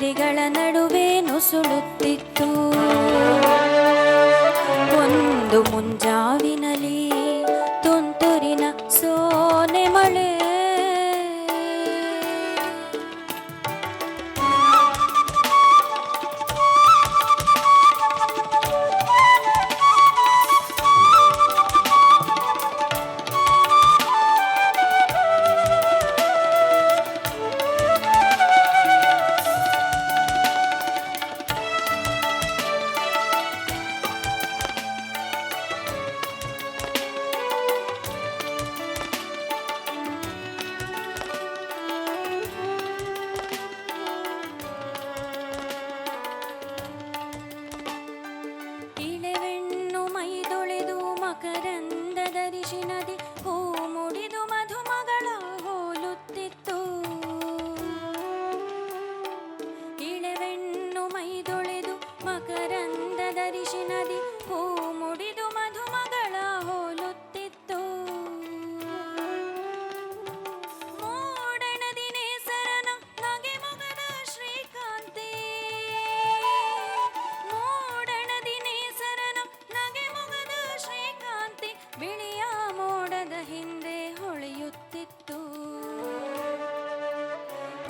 ಗೆರೆಗಳ ನಡುವೆ ನುಸುಳುತ್ತಿತ್ತು. ಒಂದು ಮುಂಜಾವೆ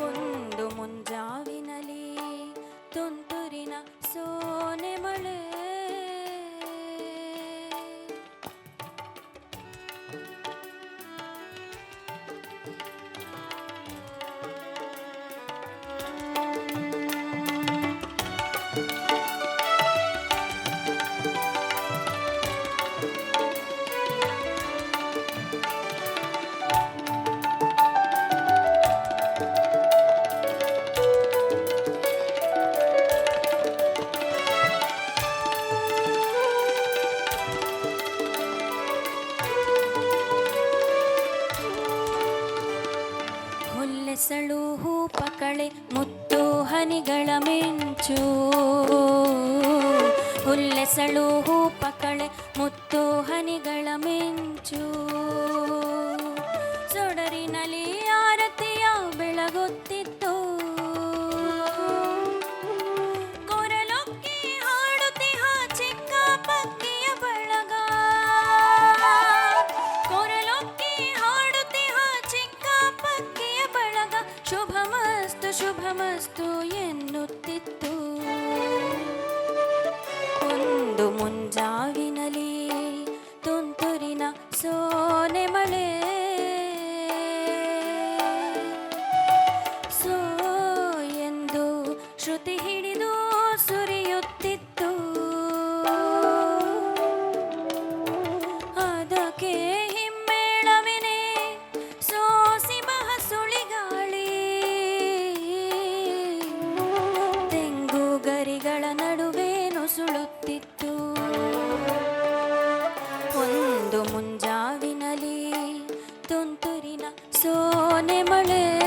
ಕೊಂದು ಮುಂಜಾವಿನಲಿ ತುಂತುರಿನ ಸೋನೆ ಮಳೆ ಬಿಸಳು ಹೂಪಕಳೆ ಮುತ್ತು ಹನಿಗಳ ಮಿಂಚು. ಹುಲ್ಲೆಸಳು ಹೂಪಕಳೆ ಮುತ್ತು ಹನಿಗಳ ಮಿಂಚು. ಸೊಡರಿನಲ್ಲಿ ಆರತಿಯ ಬೆಳಗುತ್ತಿ സോനെ മളേ